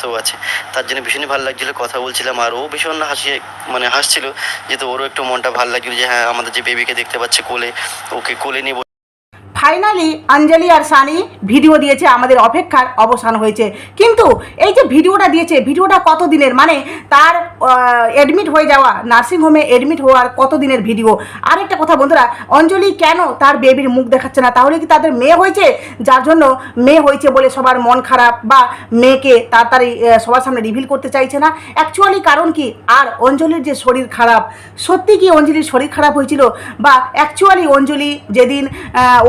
সুস্থও আছে। তার জন্য ভীষণই ভালো লাগছিল, কথা বলছিলাম, আর ও ভীষণ হাসি মানে হাসছিল, যেহেতু ওরও একটু মনটা ভালো লাগছিল যে হ্যাঁ আমাদের যে বেবিকে দেখতে পাচ্ছে কোলে, ওকে কোলে নিয়ে ফাইনালি অঞ্জলি আর সানি ভিডিও দিয়েছে, আমাদের অপেক্ষার অবসান হয়েছে। কিন্তু এই যে ভিডিওটা দিয়েছে ভিডিওটা কত দিনের মানে তার অ্যাডমিট হয়ে যাওয়া নার্সিংহোমে অ্যাডমিট হওয়ার কত দিনের ভিডিও আরেকটা কথা বন্ধুরা, অঞ্জলি কেন তার বেবির মুখ দেখাচ্ছে না? তাহলে কি তাদের মেয়ে হয়েছে? যার জন্য মেয়ে হয়েছে বলে সবার মন খারাপ বা মেয়েকে তাড়াতাড়ি সবার সামনে রিভিল করতে চাইছে না? অ্যাকচুয়ালি কারণ কি? আর অঞ্জলির যে শরীর খারাপ, সত্যি কি অঞ্জলির শরীর খারাপ হয়েছিল? বা অ্যাকচুয়ালি অঞ্জলি যেদিন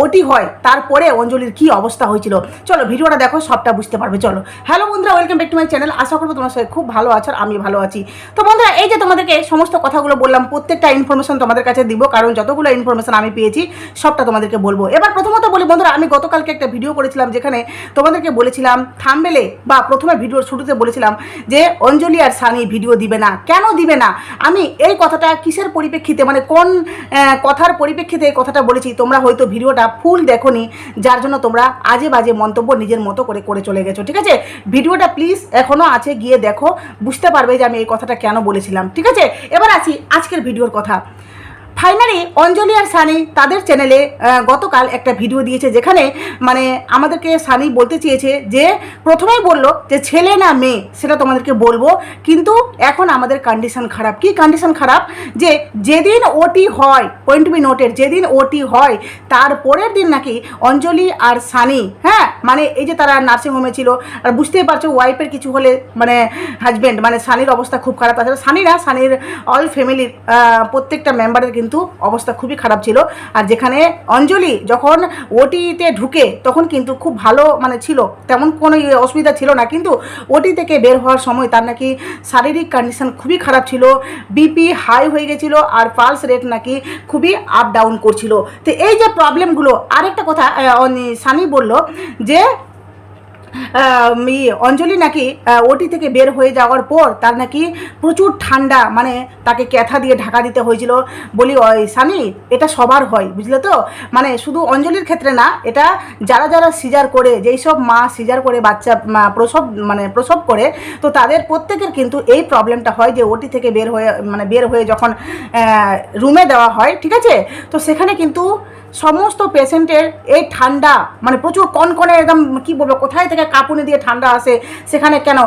ওটি হয়, তারপরে অঞ্জলির কি অবস্থা হয়েছিল? চলো ভিডিওটা দেখো, সবটা বুঝতে পারবে, চলো। হ্যালো বন্ধুরা welcome back to my channel আশা করব তোমার সবাই খুব ভালো আছো আমি ভালো আছি। তো বন্ধুরা, এই যে তোমাদেরকে সমস্ত কথাগুলো বললাম, প্রত্যেকটা ইনফরমেশন তোমাদের কাছে দিব, কারণ যতগুলো ইনফরমেশন আমি পেয়েছি, সবটা তোমাদেরকে বলব। এবার প্রথমত বলি বন্ধুরা, আমি গতকালকে একটা ভিডিও করেছিলাম যেখানে তোমাদেরকে বলেছিলাম থামবেলে বা প্রথমে ভিডিওর শুরুতে বলেছিলাম যে, অঞ্জলি আর সানি ভিডিও দিবে না। কেন দিবে না? আমি এই কথাটা কিসের পরিপ্রেক্ষিতে মানে কোন কথার পরিপ্রেক্ষিতে এই কথাটা বলেছি? তোমরা হয়তো ভিডিওটা ফুল দেখোনি যার জন্য তোমরা আজে বাজে মন্তব্য নিজের মতো করে করে চলে গেছো, ঠিক আছে? ভিডিওটা প্লিজ এখনও আছে, গিয়ে দেখো, বুঝতে পারবে যে আমি এই কথাটা কেন বলেছিলাম, ঠিক আছে? এবার আসি আজকের ভিডিওর কথা। ফাইনালি অঞ্জলি আর সানি তাদের চ্যানেলে গতকাল একটা ভিডিও দিয়েছে যেখানে মানে আমাদেরকে সানি বলতে চেয়েছে যে, প্রথমেই বলল যে ছেলে না মেয়ে, সেটা তোমাদেরকে বলব, কিন্তু এখন আমাদের কন্ডিশন খারাপ। কি কন্ডিশন খারাপ? যে যেদিন ওটি হয় পয়েন্ট বি নোটের যেদিন ওটি হয়, তার পরের দিন নাকি অঞ্জলি আর সানি হ্যাঁ মানে এই যে তারা নার্সিংহোমে ছিল, আর বুঝতেই পারছ ওয়াইফের কিছু হলে মানে হাজব্যান্ড মানে সানির অবস্থা খুব খারাপ। তাছাড়া সানি না সানির অল ফ্যামিলির প্রত্যেকটা মেম্বারের কিন্তু অবস্থা খুবই খারাপ ছিল। আর যেখানে অঞ্জলি যখন ওটিতে ঢুকে তখন কিন্তু খুব ভালো মানে ছিল, তেমন কোনো ইয়ে অসুবিধা ছিল না। কিন্তু ওটি থেকে বের হওয়ার সময় তার নাকি শারীরিক কন্ডিশন খুবই খারাপ ছিল বিপি হাই হয়ে গেছিল আর পালস রেট নাকি খুবই আপ ডাউন করছিল। তো এই যে প্রবলেমগুলো আরেকটা কথা সানি বলল যে অঞ্জলি নাকি ওটি থেকে বের হয়ে যাওয়ার পর তার নাকি প্রচুর ঠান্ডা মানে তাকে ক্যাথা দিয়ে ঢাকা দিতে হয়েছিল। বলি, ওই সানি, এটা সবার হয়, বুঝলে তো? মানে শুধু অঞ্জলির ক্ষেত্রে না, এটা যারা যারা সিজার করে, যেই সব মা সিজার করে, বাচ্চা প্রসব মানে প্রসব করে, তো তাদের প্রত্যেকের কিন্তু এই প্রবলেমটা হয় যে, ওটি থেকে বের হয়ে মানে বের হয়ে যখন রুমে দেওয়া হয়, ঠিক আছে? তো সেখানে কিন্তু সমস্ত পেশেন্টের এই ঠান্ডা মানে প্রচুর কনকনে একদম, কি বলব, কোথায় থেকে কাঁপুনি দিয়ে ঠান্ডা আসে, সেখানে কেন?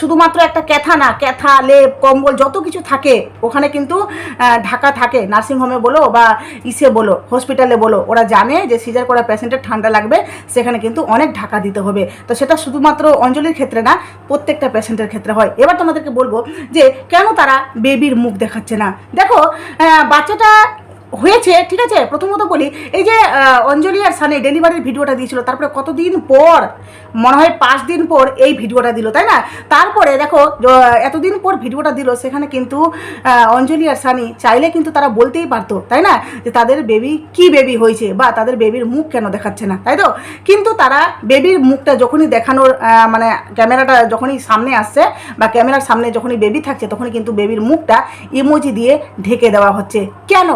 শুধুমাত্র একটা ক্যাথা না, ক্যাথা, লেপ, কম্বল, যত কিছু থাকে, ওখানে কিন্তু ঢাকা থাকে নার্সিংহোমে বলো বা ইসে বলো হসপিটালে বলো, ওরা জানে যে সিজার করা পেশেন্টের ঠান্ডা লাগবে, সেখানে কিন্তু অনেক ঢাকা দিতে হবে। তো সেটা শুধুমাত্র অঞ্জলির ক্ষেত্রে না, প্রত্যেকটা পেশেন্টের ক্ষেত্রে হয়। এবার তোমাদেরকে বলব যে, কেন তারা বেবির মুখ দেখাচ্ছে না? দেখো বাচ্চাটা হয়েছে, ঠিক আছে? প্রথমত বলি, এই যে অঞ্জলি আর সানি ডেলিভারির ভিডিওটা দিয়েছিল, তারপরে কতদিন পর, মনে হয় পাঁচ দিন পর এই ভিডিওটা দিল, তাই না? তারপরে দেখো এতদিন পর ভিডিওটা দিল, সেখানে কিন্তু অঞ্জলি আর সানি চাইলে কিন্তু তারা বলতেই পারতো, তাই না? যে তাদের বেবি কি বেবি হয়েছে বা তাদের বেবির মুখ কেন দেখাচ্ছে না, তাই তো? কিন্তু তারা বেবির মুখটা যখনই দেখানোর মানে ক্যামেরাটা যখনই সামনে আসছে বা ক্যামেরার সামনে যখনই বেবি থাকছে, তখনই কিন্তু বেবির মুখটা ইমোজি দিয়ে ঢেকে দেওয়া হচ্ছে। কেন?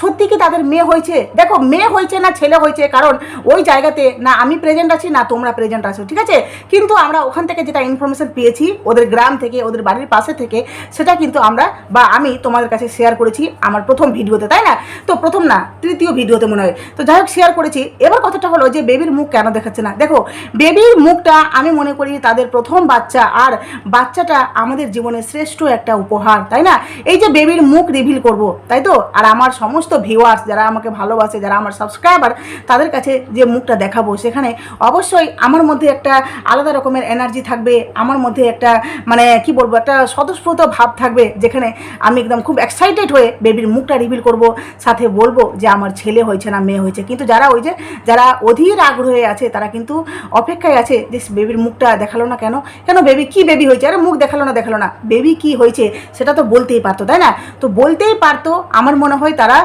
সত্যি কি তাদের মেয়ে হয়েছে? দেখো, মেয়ে হয়েছে না ছেলে হয়েছে, কারণ ওই জায়গাতে না আমি প্রেজেন্ট আছি, না তোমরা প্রেজেন্ট আছো, ঠিক আছে? কিন্তু আমরা ওখান থেকে যেটা ইনফরমেশন পেয়েছি, ওদের গ্রাম থেকে, ওদের বাড়ির পাশে থেকে, সেটা কিন্তু আমরা বা আমি তোমাদের কাছে শেয়ার করেছি আমার প্রথম ভিডিওতে, তাই না? তো প্রথম না, তৃতীয় ভিডিওতে মনে হয়। তো যাই হোক শেয়ার করেছি। এবার কথাটা হলো যে বেবির মুখ কেন দেখাচ্ছে না? দেখো বেবির মুখটা আমি মনে করি তাদের প্রথম বাচ্চা, আর বাচ্চাটা আমাদের জীবনের শ্রেষ্ঠ একটা উপহার, তাই না? এই যে বেবির মুখ রিভিল করব, তাই তো? আর আমার সমস্ত ভিউয়ার্স যারা আমাকে ভালোবাসে, যারা আমার সাবস্ক্রাইবার তাদের কাছে যে মুখটা দেখাবো সেখানে অবশ্যই আমার মধ্যে একটা আলাদা রকমের এনার্জি থাকবে, আমার মধ্যে একটা মানে কি বলব, একটা স্বতঃস্ফূর্ত ভাব থাকবে, যেখানে আমি একদম খুব এক্সাইটেড হয়ে বেবির মুখটা রিভিল করব, সাথে বলব যে আমার ছেলে হয়েছে না মেয়ে হয়েছে। কিন্তু যারা ওই যে, যারা অধীর আগ্রহে আছে, তারা কিন্তু অপেক্ষায় আছে যে বেবির মুখটা দেখাল না কেন? কেন বেবি কি বেবি হয়েছে? আরে মুখ দেখাল না দেখাল না। বেবি কি হয়েছে? সেটা তো বলতেই পারতো, তাই না? তো বলতেই পারতো, আমার মনে হয় তারা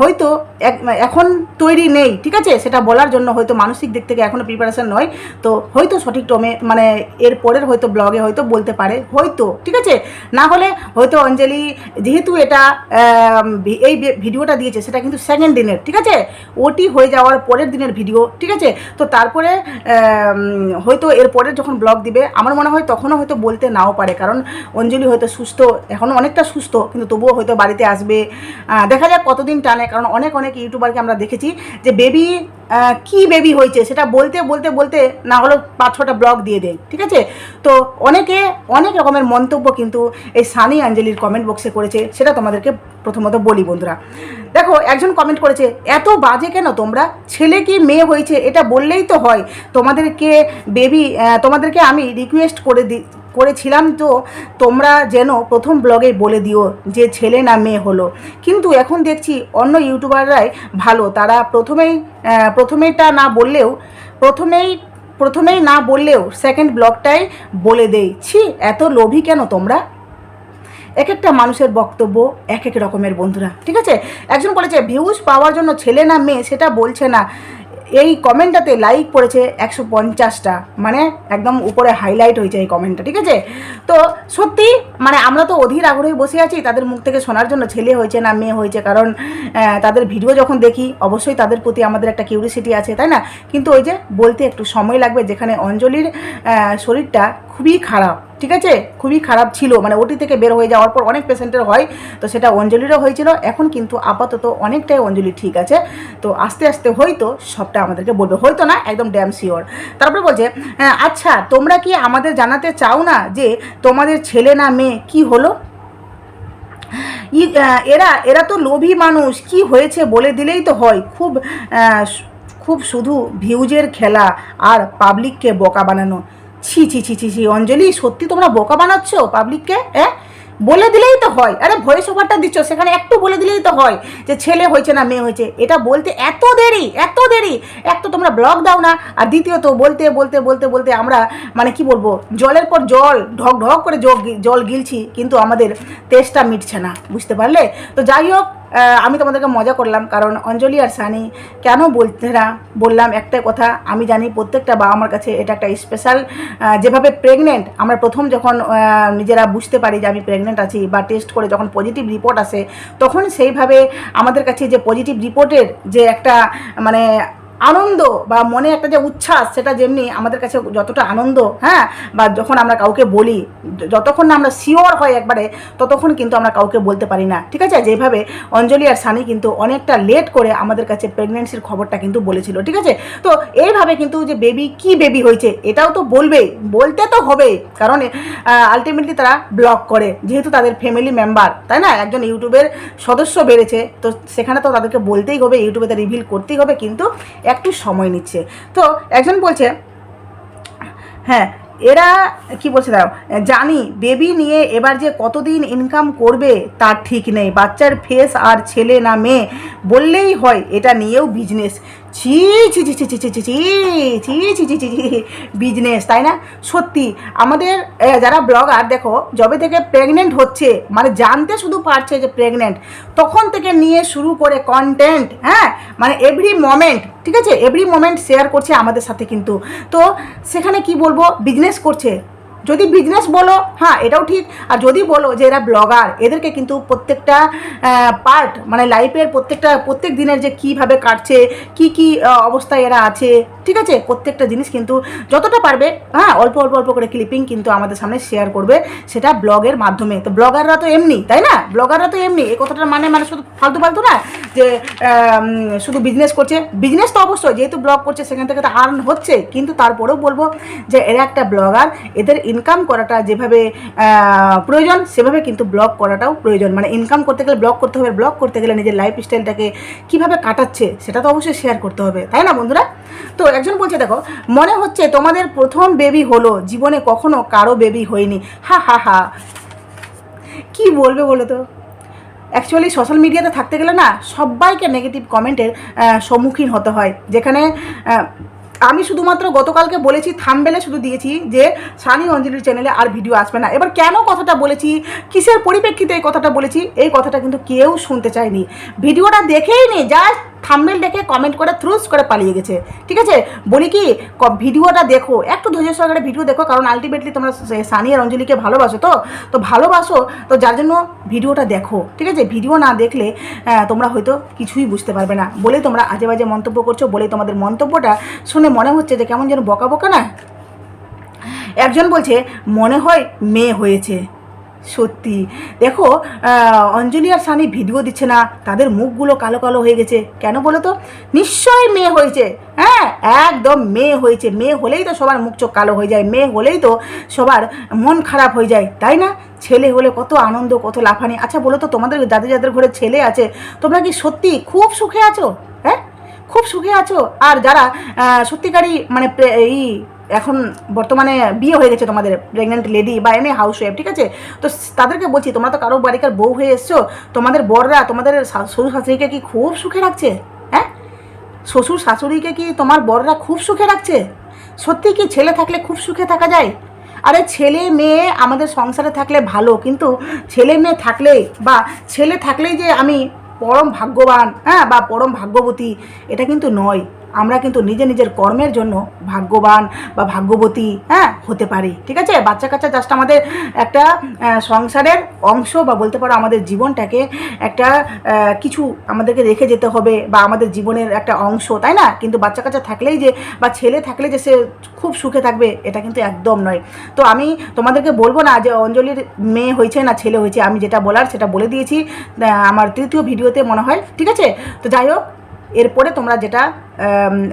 হয়তো এখন তৈরি নেই, ঠিক আছে? সেটা বলার জন্য হয়তো মানসিক দিক থেকে এখনও প্রিপারেশান নয়। তো হয়তো সঠিক টমে মানে এর পরের হয়তো ব্লগে হয়তো বলতে পারে, হয়তো, ঠিক আছে? না হলে হয়তো অঞ্জলি যেহেতু এটা এই ভিডিওটা দিয়েছে, সেটা কিন্তু সেকেন্ড দিনের, ঠিক আছে? ওটি হয়ে যাওয়ার পরের দিনের ভিডিও ঠিক আছে? তো তারপরে হয়তো এর পরে যখন ব্লগ দিবে, আমার মনে হয় তখনও হয়তো বলতে নাও পারে, কারণ অঞ্জলি হয়তো সুস্থ এখনও অনেকটা সুস্থ, কিন্তু তবুও হয়তো বাড়িতে আসবে। দেখা যাক কতদিন টানে? কারণ অনেক অনেক ইউটিউবারকে আমরা দেখেছি যে বেবি কি বেবি হয়েছে সেটা বলতে বলতে বলতে না হলেও পাঁচ ছটা ব্লগ দিয়ে দেয়, ঠিক আছে? তো অনেকে, অনেক রকমের মন্তব্য কিন্তু এই সানি আঞ্জলির কমেন্ট বক্সে করেছে, সেটা তোমাদেরকে প্রথমত বলি বন্ধুরা। দেখো, একজন কমেন্ট করেছে, এত বাজে কেন তোমরা? ছেলে কি মেয়ে হয়েছে? এটা বললেই তো হয়। তোমাদেরকে বেবি তোমাদেরকে আমি রিকোয়েস্ট করে দি করেছিলাম তো তোমরা যেন প্রথম ব্লগে বলে দিও যে ছেলে না মেয়ে হলো। কিন্তু এখন দেখছি অন্য ইউটিউবাররাই ভালো। তারা প্রথমেই প্রথমেটা না বললেও, প্রথমেই প্রথমেই না বললেও সেকেন্ড ব্লগটাই বলে দেই। ছি, এত লোভী কেন তোমরা? এক একটা মানুষের বক্তব্য এক এক রকমের বন্ধুরা। ঠিক আছে? একজন বলেছে, ভিউজ পাওয়ার জন্য ছেলে না মেয়ে সেটা বলছে না। এই কমেন্টটাতে লাইক পড়েছে একশো পঞ্চাশটা। মানে একদম উপরে হাইলাইট হয়েছে এই কমেন্টটা, ঠিক আছে? তো সত্যি মানে আমরা তো অধীর আগ্রহে বসে আছি, তাদের মুখ থেকে শোনার জন্য ছেলে হয়েছে না মেয়ে হয়েছে, কারণ তাদের ভিডিও যখন দেখি, অবশ্যই তাদের প্রতি আমাদের একটা কিউরিসিটি আছে, তাই না? কিন্তু ওই যে বলতে একটু সময় লাগবে, যেখানে অঞ্জলির শরীরটা খুবই খারাপ ঠিক আছে? খুবই খারাপ ছিল। মানে ওটি থেকে বের হয়ে যাওয়ার পর অনেক পেশেন্টের হয় তো সেটা অঞ্জলিরও হয়েছিল। এখন কিন্তু আপাতত অনেকটাই অঞ্জলি ঠিক আছে। তো আস্তে আস্তে হয়তো সবটা আমাদেরকে বলবে। হয়তো না একদম ড্যাম শিওর তারপরে বলছে হ্যাঁ, আচ্ছা তোমরা কি আমাদের জানাতে চাও না যে তোমাদের ছেলে না মেয়ে কি হলো? এরা এরা তো লোভী মানুষ কি হয়েছে বলে দিলেই তো হয়। খুব খুব শুধু ভিউজের খেলা আর পাবলিককে বোকা বানানো। ছি ছি ছি ছি ছি, অঞ্জলি, সত্যি তোমরা বোকা বানাচ্ছ পাবলিককে হ্যাঁ বলে দিলেই তো হয়। আরে ভয়েস ওভারটা দিচ্ছ, সেখানে একটু বলে দিলেই তো হয় যে ছেলে হয়েছে না মেয়ে হয়েছে। এটা বলতে এত দেরি এত দেরি। এক তো তোমরা ব্লগ দাও না, আর দ্বিতীয়ত বলতে বলতে বলতে বলতে আমরা মানে কি বলব, জলের পর জল, ঢক ঢক করে জল গিলছি, কিন্তু আমাদের তেষ্টা মিটছে না, বুঝতে পারলে? তো যাই হোক আমি তোমাদেরকে মজা করলাম, কারণ অঞ্জলি আর সানি কেন বলতে না বললাম একটাই কথা, আমি জানি প্রত্যেকটা বাবা আমার কাছে এটা একটা স্পেশাল যেভাবে প্রেগনেন্ট আমরা প্রথম যখন নিজেরা বুঝতে পারি যে আমি প্রেগনেন্ট আছি বা টেস্ট করে যখন পজিটিভ রিপোর্ট আসে, তখন সেইভাবে আমাদের কাছে যে পজিটিভ রিপোর্টের যে একটা মানে আনন্দ বা মনে একটা যে উচ্ছ্বাস, সেটা যেমনি আমাদের কাছে যতটা আনন্দ হ্যাঁ বা যখন আমরা কাউকে বলি, যতক্ষণ না আমরা শিওর হয় একবারে, ততক্ষণ কিন্তু আমরা কাউকে বলতে পারি না। ঠিক আছে? যেভাবে অঞ্জলি আর সানি কিন্তু অনেকটা লেট করে আমাদের কাছে প্রেগনেন্সির খবরটা কিন্তু বলেছিল। ঠিক আছে? তো এইভাবে কিন্তু যে বেবি কি বেবি হয়েছে, এটাও তো বলবে বলতে তো হবে কারণ আলটিমেটলি তারা ব্লগ করে। যেহেতু তাদের ফ্যামিলি মেম্বার তাই না? একজন ইউটিউবের সদস্য বেড়েছে। তো সেখানে তো তাদেরকে বলতেই হবে, ইউটিউবে তা রিভিল করতেই হবে। কিন্তু একটু সময় নিচ্ছে। তো একজন বলছে হ্যাঁ এরা কি বলছে দাও জানি বেবি নিয়ে এবার যে কতদিন ইনকাম করবে তার ঠিক নেই। বাচ্চার ফেস আর ছেলে না মেয়ে, বললেই হয় এটা নিয়েও বিজনেস ছি ছি ছি ছি ছি ছি ছি ছি ছি ছি ছি ছি ছি বিজনেস তাই না সত্যি আমাদের যারা ব্লগার দেখো যবে থেকে প্রেগনেন্ট হচ্ছে মানে জানতে শুধু পারছে যে প্রেগনেন্ট তখন থেকে নিয়ে শুরু করে কন্টেন্ট হ্যাঁ মানে এভরি মোমেন্ট ঠিক আছে এভরি মোমেন্ট শেয়ার করছে আমাদের সাথে কিন্তু তো সেখানে কি বলব বিজনেস করছে যদি বিজনেস বলো হ্যাঁ এটাও ঠিক। আর যদি বলো যে এরা ব্লগার এদেরকে কিন্তু প্রত্যেকটা পার্ট মানে লাইফের প্রত্যেকটা, প্রত্যেক দিনের যে কীভাবে কাটছে, কি কি অবস্থায় এরা আছে ঠিক আছে? প্রত্যেকটা জিনিস কিন্তু যতটা পারবে হ্যাঁ অল্প অল্প অল্প করে ক্লিপিং কিন্তু আমাদের সামনে শেয়ার করবে সেটা ব্লগের মাধ্যমে। তো ব্লগাররা তো এমনি, তাই না? ব্লগাররা তো এমনি, এই কথাটার মানে মানে শুধু ফালতু ফালতু না, যে শুধু বিজনেস করছে। বিজনেস তো অবশ্যই, যেহেতু ব্লগ করছে, সেখান থেকে তো আর্ন হচ্ছে। কিন্তু তারপরেও বলব যে, এরা একটা ব্লগার এদের ইনকাম করাটা যেভাবে প্রয়োজন, সেভাবে কিন্তু ব্লগ করাটাও প্রয়োজন। মানে ইনকাম করতে গেলে ব্লগ করতে হবে ব্লগ করতে গেলে নিজের লাইফ স্টাইলটাকে কীভাবে কাটাচ্ছে, সেটা তো অবশ্যই শেয়ার করতে হবে। তাই না, বন্ধুরা? তো একজন বলছে, দেখো, মনে হচ্ছে তোমাদের প্রথম বেবি হলো, জীবনে কখনো কারও বেবি হয়নি। হা হা হা। কি বলবে বলো তো? অ্যাকচুয়ালি সোশ্যাল মিডিয়াতে থাকতে গেলে না, সবাইকে নেগেটিভ কমেন্টের সম্মুখীন হতে হয়। যেখানে আমি শুধুমাত্র গতকালকে বলেছি থামবেলে শুধু দিয়েছি যে, সানি অঞ্জলির চ্যানেলে আর ভিডিও আসবে না। এবার কেন কথাটা বলেছি? কিসের পরিপ্রেক্ষিতে এই কথাটা বলেছি? এই কথাটা কিন্তু কেউ শুনতে চায়নি। ভিডিওটা দেখেই নি জাস্ট থামবেল দেখে কমেন্ট করে থ্রুস করে পালিয়ে গেছে। ঠিক আছে? বলি কি ভিডিওটা দেখো, একটু ধৈর্য সহকারে ভিডিও দেখো, কারণ আলটিমেটলি তোমরা সানি আর অঞ্জলিকে ভালোবাসো তো? তো ভালোবাসো, তো যার জন্য ভিডিওটা দেখো। ঠিক আছে? ভিডিও না দেখলে তোমরা হয়তো কিছুই বুঝতে পারবে না। বলে তোমরা আজে বাজে মন্তব্য করছ, বলে তোমাদের মন্তব্যটা শুনে মনে হচ্ছে যে কেমন যেন বকা বকা না? একজন বলছে, মনে হয় মেয়ে হয়েছে। সত্যি। দেখো অঞ্জলি আর সানি ভিডিও দিচ্ছে না, তাদের মুখগুলো কালো কালো হয়ে গেছে। কেন বলো তো? নিশ্চয়ই মেয়ে হয়েছে। হ্যাঁ একদম মেয়ে হয়েছে। মেয়ে হলেই তো সবার মুখ চোখ কালো হয়ে যায়, মেয়ে হলেই তো সবার মন খারাপ হয়ে যায়, তাই না? ছেলে হলে কত আনন্দ, কত লাফানি। আচ্ছা বলো তো, তোমাদের যাদের যাদের ঘরে ছেলে আছে, তোমরা কি সত্যি খুব সুখে আছো? হ্যাঁ খুব সুখে আছো? আর যারা সত্যিকারই মানে এই এখন বর্তমানে বিয়ে হয়ে গেছে তোমাদের প্রেগনেন্ট লেডি বা এমনি হাউস ওয়াইফ ঠিক আছে? তো তাদেরকে বলছি, তোমরা তো কারও বাড়িকার বউ হয়ে এসছো, তোমাদের বররা, তোমাদের শ্বশুর শাশুড়িকে কি খুব সুখে রাখছে? হ্যাঁ? শ্বশুর শাশুড়িকে কি তোমার বররা খুব সুখে রাখছে? সত্যি কি ছেলে থাকলে খুব সুখে থাকা যায়? আরে ছেলে মেয়ে আমাদের সংসারে থাকলে ভালো, কিন্তু ছেলে মেয়ে থাকলেই বা ছেলে থাকলেই যে আমি পরম ভাগ্যবান হ্যাঁ বা পরম ভাগ্যবতী, এটা কিন্তু নয়। আমরা কিন্তু নিজে নিজের কর্মের জন্য ভাগ্যবান বা ভাগ্যবতী হ্যাঁ হতে পারি, ঠিক আছে? বাচ্চা কাচ্চা জাস্ট আমাদের একটা সংসারের অংশ বা বলতে পারো আমাদের জীবনটাকে একটা কিছু আমাদেরকে রেখে যেতে হবে বা আমাদের জীবনের একটা অংশ, তাই না? কিন্তু বাচ্চা কাচ্চা থাকলেই যে বা ছেলে থাকলে যে সে খুব সুখে থাকবে, এটা কিন্তু একদম নয়। তো আমি তোমাদেরকে বলব না যে অঞ্জলির মেয়ে হয়েছে না ছেলে হয়েছে, আমি যেটা বলার সেটা বলে দিয়েছি আমার তৃতীয় ভিডিওতে মনে হয়, ঠিক আছে? তো যাই হোক এরপরে তোমরা যেটা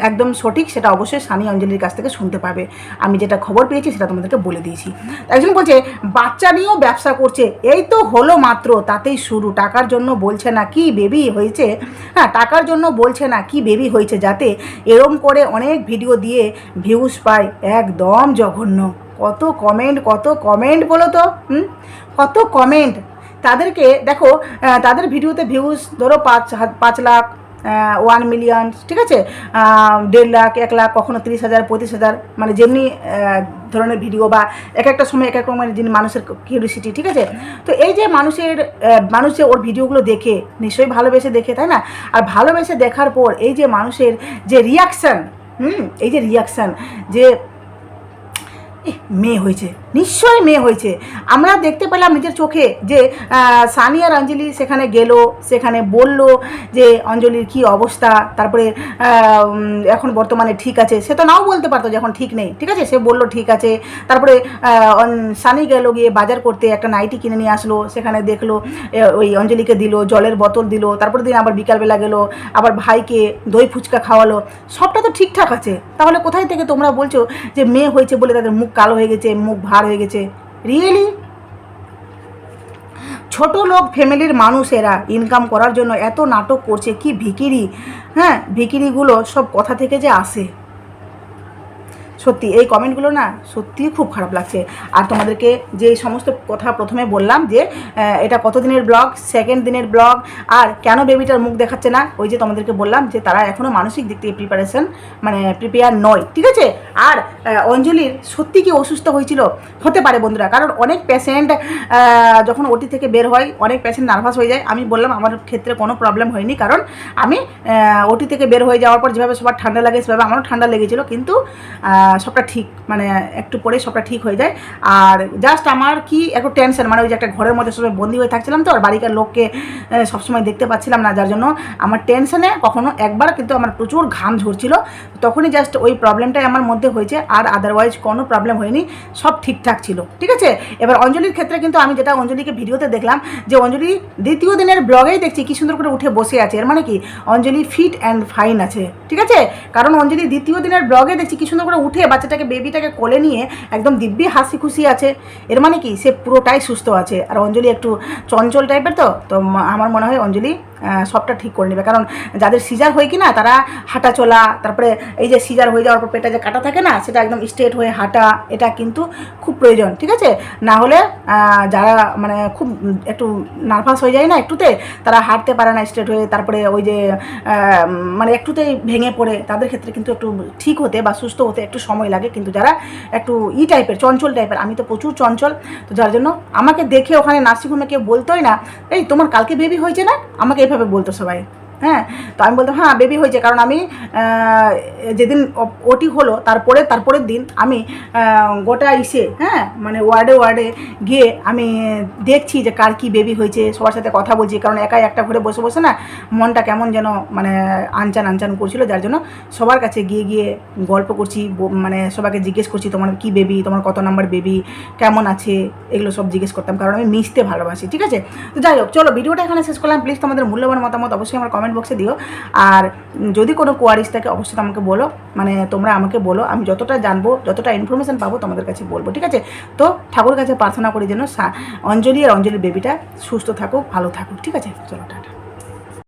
একদম সঠিক সেটা অবশ্যই সানি অঞ্জলির কাছ থেকে শুনতে পাবে। আমি যেটা খবর পেয়েছি সেটা তোমাদেরকে বলে দিয়েছি। একজন বলছে, বাচ্চা নিয়েও ব্যবসা করছে। এই তো হলো মাত্র, তাতেই শুরু। টাকার জন্য বলছে না কি বেবি হয়েছে। হ্যাঁ টাকার জন্য বলছে না কি বেবি হয়েছে যাতে এরম করে অনেক ভিডিও দিয়ে ভিউজ পায়। একদম জঘন্য। কত কমেন্ট কত কমেন্ট বলো তো, হুম? কত কমেন্ট তাদেরকে, দেখো তাদের ভিডিওতে ভিউজ ধরো পাঁচ পাঁচ লাখ ওয়ান মিলিয়ন ঠিক আছে? দেড় লাখ, এক লাখ, কখনো তিরিশ হাজার, পঁয়ত্রিশ হাজার মানে যেমনি ধরনের ভিডিও বা এক একটা সময় এক এক রকমের যিনি মানুষের কিউরিসিটি ঠিক আছে? তো এই যে মানুষের মানুষ যে ওর ভিডিওগুলো দেখে, নিশ্চয়ই ভালোবেসে দেখে, তাই না? আর ভালোবেসে দেখার পর এই যে মানুষের যে রিয়াকশান হুম, এই যে রিয়াকশান যে মেয়ে হয়েছে, নিশ্চয়ই মেয়ে হয়েছে। আমরা দেখতে পেলাম নিজের চোখে যে সানি আর অঞ্জলি সেখানে গেল, সেখানে বলল যে, অঞ্জলির কি অবস্থা, তারপরে এখন বর্তমানে ঠিক আছে। সে তো নাও বলতে পারতো যে এখন ঠিক নেই, ঠিক আছে? সে বলল ঠিক আছে। তারপরে সানি গেল গিয়ে বাজার করতে, একটা নাইটি কিনে নিয়ে আসলো, সেখানে দেখল ওই অঞ্জলিকে দিল, জলের বোতল দিল তারপরে দিন আবার বিকালবেলা গেল, আবার ভাইকে দই ফুচকা খাওয়ালো। সবটা তো ঠিকঠাক আছে। তাহলে কোথায় থেকে তোমরা বলছো যে মেয়ে হয়েছে বলে তাদের মুখ কালো হয়ে গেছে, মুখ ভার হয়ে গেছে। রিয়েলি ছোট লোক, ফ্যামিলির মানুষেরা ইনকাম করার জন্য এত নাটক করছে, কি ভিকিরি? হ্যাঁ ভিকিরিগুলো সব কথা থেকে যে আসে। সত্যি, এই কমেন্টগুলো না সত্যিই খুব খারাপ লাগছে। আর তোমাদেরকে যে সমস্ত কথা প্রথমে বললাম যে এটা কত দিনের ব্লগ সেকেন্ড দিনের ব্লগ, আর কেন বেবিটার মুখ দেখাচ্ছে না, ওই যে তোমাদেরকে বললাম যে তারা এখনও মানসিক দিক থেকে প্রিপারেশন মানে প্রিপেয়ার নয়, ঠিক আছে? আর অঞ্জলির সত্যি কি অসুস্থ হয়েছিল? হতে পারে বন্ধুরা, কারণ অনেক পেশেন্ট যখন ওটি থেকে বের হয়, অনেক পেশেন্ট নার্ভাস হয়ে যায়। আমি বললাম আমার ক্ষেত্রে কোনো প্রবলেম হয়নি, কারণ আমি ওটি থেকে বের হয়ে যাওয়ার পর যেভাবে সবার ঠান্ডা লাগে, সেভাবে আমারও ঠান্ডা লেগেছিলো। কিন্তু সবটা ঠিক মানে একটু পরে সবটা ঠিক হয়ে যায়। আর জাস্ট আমার কি একটু টেনশন মানে ওই যে একটা ঘরের মধ্যে সবাই বন্দি হয়ে থাকছিলাম তো, আর বাড়িকার লোককে সবসময় দেখতে পাচ্ছিলাম না, যার জন্য আমার টেনশনে কখনো একবার কিন্তু আমার প্রচুর ঘাম ঝরছিল। তখনই জাস্ট ওই প্রবলেমটাই আমার মধ্যে হয়েছে, আর আদারওয়াইজ কোনো প্রবলেম হয়নি, সব ঠিকঠাক ছিল। ঠিক আছে? এবার অঞ্জলির ক্ষেত্রে কিন্তু আমি যেটা অঞ্জলিকে ভিডিওতে দেখলাম, যে অঞ্জলি দ্বিতীয় দিনের ব্লগেই দেখছি কি সুন্দর করে উঠে বসে আছে। এর মানে কি? অঞ্জলি ফিট অ্যান্ড ফাইন আছে। ঠিক আছে? কারণ অঞ্জলি দ্বিতীয় দিনের ব্লগে দেখছি কি সুন্দর করে উঠে বাচ্চাটাকে বেবিটাকে কোলে নিয়ে একদম দিব্যি হাসি খুশি আছে। এর মানে কি? সে পুরোটাই সুস্থ আছে। আর অঞ্জলি একটু চঞ্চল টাইপের তো? তো আমার মনে হয় অঞ্জলি সবটা ঠিক করে নেবে। কারণ যাদের সিজার হয় কি না তারা হাঁটা চলা, তারপরে এই যে সিজার হয়ে যাওয়ার পর পেটে যে কাটা থাকে না, সেটা একদম স্ট্রেট হয়ে হাঁটা, এটা কিন্তু খুব প্রয়োজন, ঠিক আছে? না হলে যারা মানে খুব একটু নার্ভাস হয়ে যায় না একটুতে, তারা হাঁটতে পারে না স্ট্রেট হয়ে, তারপরে ওই যে মানে একটুতেই ভেঙে পড়ে, তাদের ক্ষেত্রে কিন্তু একটু ঠিক হতে বা সুস্থ হতে একটু সময় লাগে। কিন্তু যারা একটু ই টাইপের চঞ্চল টাইপের আমি তো প্রচুর চঞ্চল, তো যার জন্য আমাকে দেখে ওখানে নার্সিংহোমে কেউ বলতোই না, এই, তোমার কালকে বেবি হয়েছে না? আমাকে এইভাবে বলতো সবাই। হ্যাঁ তো আমি বলতাম হ্যাঁ বেবি হয়েছে। কারণ আমি যেদিন ওটি হলো, তারপরে, তারপরের দিন আমি গোটা ইসে হ্যাঁ মানে ওয়ার্ডে ওয়ার্ডে গিয়ে আমি দেখছি যে কার কি বেবি হয়েছে, সবার সাথে কথা বলছি। কারণ একাই একটা ঘরে বসে বসে না মনটা কেমন যেন মানে আনচান আনচান করছিল। যার জন্য সবার কাছে গিয়ে গিয়ে গল্প করছি মানে সবাইকে জিজ্ঞেস করছি, তোমার কি বেবি তোমার কত নাম্বার বেবি কেমন আছে? এগুলো সব জিজ্ঞেস করতাম। কারণ আমি মিশতে ভালোবাসি, ঠিক আছে? তো যাই হোক, চলো, ভিডিওটা এখানে শেষ করলাম। প্লিজ তোমাদের মূল্যবান মতামত অবশ্যই আমার কমেন্ট বক্সে দিও। আর যদি কোনো কোয়ারিজ থাকে, অবশ্যই আমাকে বলো। মানে তোমরা আমাকে বলো। আমি যতটা জানব, যতটা ইনফরমেশান পাবো তোমাদের কাছে বলব, ঠিক আছে? তো ঠাকুর কাছে প্রার্থনা করি যেন অঞ্জলি আর অঞ্জলির বেবিটা সুস্থ থাকুক, ভালো থাকুক, ঠিক আছে? চলো।